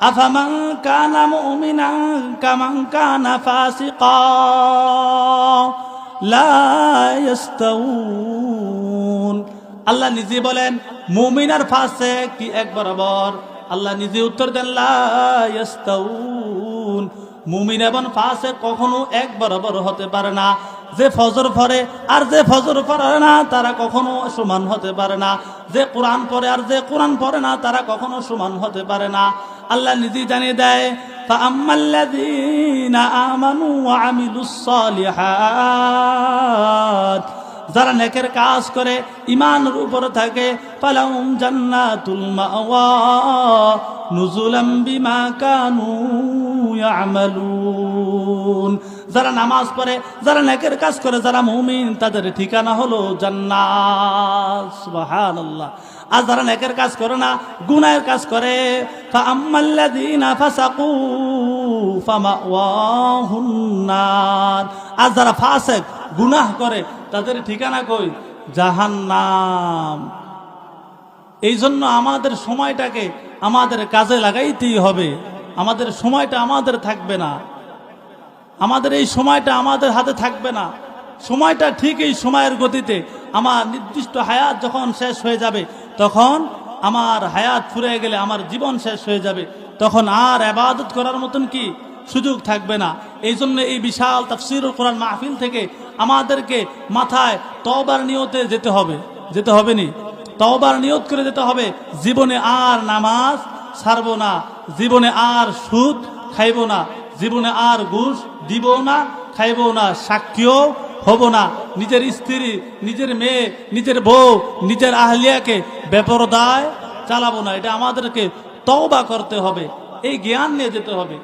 আফামান কানা মুমিনা কামান কানা ফাসিকা, লা ইয়াস্তাউন। আল্লাহ নিজে বলেন, মুমিন আর ফাসে কি এক বরাবর? আল্লাহ নিজে উত্তর দেন, লা ইয়াস্তাউন। মুমিন এবং ফাসে কখনো এক বরাবর হতে পারে না। যে ফজর পড়ে আর যে ফজর পড়ে না, তারা কখনো সমান হতে পারে না। যে কোরআন পড়ে আর যে কোরআন পড়ে না, তারা কখনো সমান হতে পারে না। আল্লাহ নিজেই জানিয়ে দেয় যারা নেকের কাজ করে ইমানের উপর থাকে পালাউম জান্নাতুল মাওয়া নুজুলাম বিমা কানু ইয়ামালুন। যারা নামাজ পড়ে, যারা নেকের কাজ করে, যারা মুমিন, তাদের ঠিকানা হলো জান্নাত। আর যারা নেকের কাজ করে না, গুনাহের কাজ করে। ফাআম্মাল্লাযীনা ফাসাকু ফামাওয়াহুন নার। আর যারা ফাসিক, গুনাহ করে, তাদের ঠিকানা কই? জাহান্নাম। এই জন্য আমাদের সময়টাকে আমাদের কাজে লাগাইতেই হবে। আমাদের সময়টা আমাদের থাকবে না। আমাদের এই সময়টা আমাদের হাতে থাকবে না। সময়টা ঠিক এই সময়ের গতিতে আমার নির্দিষ্ট হায়াত যখন শেষ হয়ে যাবে, তখন আমার হায়াত ফুরে গেলে আমার জীবন শেষ হয়ে যাবে। তখন আর আবাদত করার মতন কি সুযোগ থাকবে না। এই জন্য এই বিশাল তাফসিরুল কোরআন মাহফিল থেকে আমাদেরকে মাথায় তবার নিয়তে যেতে হবে। যেতে হবে নি? তবার নিয়ত করে যেতে হবে, জীবনে আর নামাজ ছাড়বো না, জীবনে আর সুদ খাইব না। জীবনে আর ঘুষ দিব না খাইব না, সাক্ষীও হব না। নিজের স্ত্রী, নিজের মেয়ে, নিজের বউ, নিজের আহলিয়াকে বেপরদায় চালাবো না। এটা আমাদেরকে তওবা করতে হবে, এই জ্ঞান নিয়ে যেতে হবে।